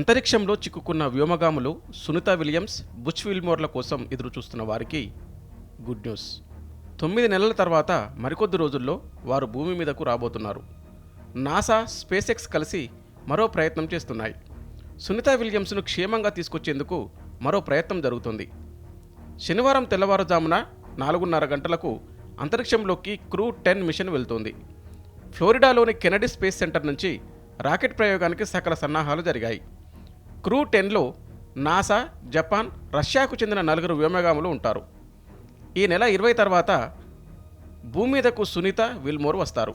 అంతరిక్షంలో చిక్కుకున్న వ్యోమగాములు సునీత విలియమ్స్ బుచ్ విల్మోర్ల కోసం ఎదురు చూస్తున్న వారికి గుడ్ న్యూస్. తొమ్మిది నెలల తర్వాత మరికొద్ది రోజుల్లో వారు భూమి మీదకు రాబోతున్నారు. నాసా స్పేస్ ఎక్స్ కలిసి మరో ప్రయత్నం చేస్తున్నాయి. సునీత విలియమ్స్ను క్షేమంగా తీసుకొచ్చేందుకు మరో ప్రయత్నం జరుగుతుంది. శనివారం తెల్లవారుజామున నాలుగున్నర గంటలకు అంతరిక్షంలోకి క్రూ టెన్ మిషన్ వెళ్తోంది. ఫ్లోరిడాలోని కెనడీ స్పేస్ సెంటర్ నుంచి రాకెట్ ప్రయోగానికి సకల సన్నాహాలు జరిగాయి. క్రూ టెన్లో నాసా జపాన్ రష్యాకు చెందిన నలుగురు వ్యోమగాములు ఉంటారు. ఈ నెల ఇరవై తర్వాత భూమి మీదకు సునీత విల్మోర్ వస్తారు.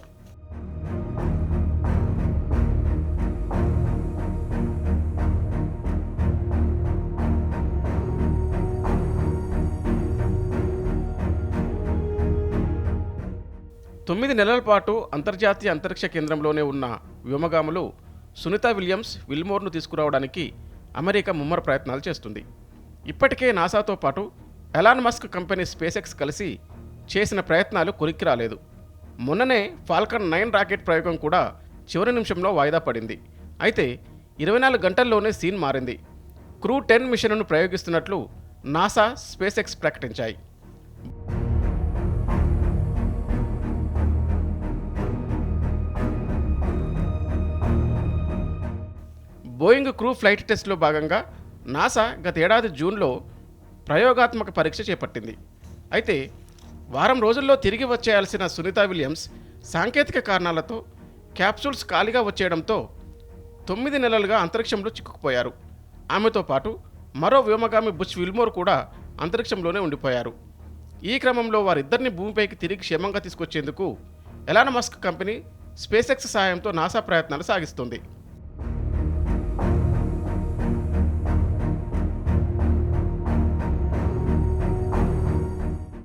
తొమ్మిది నెలల పాటు అంతర్జాతీయ అంతరిక్ష కేంద్రంలోనే ఉన్న వ్యోమగాములు సునీత విలియమ్స్ విల్మోర్ను తీసుకురావడానికి అమెరికా ముమ్మర ప్రయత్నాలు చేస్తుంది. ఇప్పటికే నాసాతో పాటు ఎలాన్ మస్క్ కంపెనీ స్పేసెక్స్ కలిసి చేసిన ప్రయత్నాలు కొలిక్కి రాలేదు. మొన్ననే ఫాల్కన్ నైన్ రాకెట్ ప్రయోగం కూడా చివరి నిమిషంలో వాయిదా పడింది. అయితే ఇరవై నాలుగు గంటల్లోనే సీన్ మారింది. క్రూ టెన్ మిషన్ను ప్రయోగిస్తున్నట్లు నాసా స్పేసెక్స్ ప్రకటించాయి. బోయింగ్ క్రూ ఫ్లైట్ టెస్ట్లో భాగంగా నాసా గత ఏడాది జూన్లో ప్రయోగాత్మక పరీక్ష చేపట్టింది. అయితే వారం రోజుల్లో తిరిగి వచ్చేయాల్సిన సునీత విలియమ్స్ సాంకేతిక కారణాలతో క్యాప్సూల్స్ ఖాళీగా వచ్చేయడంతో తొమ్మిది నెలలుగా అంతరిక్షంలో చిక్కుకుపోయారు. ఆమెతో పాటు మరో వ్యోమగామి బుచ్ విల్మోర్ కూడా అంతరిక్షంలోనే ఉండిపోయారు. ఈ క్రమంలో వారిద్దరిని భూమిపైకి తిరిగి క్షేమంగా తీసుకొచ్చేందుకు ఎలాన్ మస్క్ కంపెనీ స్పేసెక్స్ సాయంతో సహాయంతో నాసా ప్రయత్నాలు సాగిస్తుంది.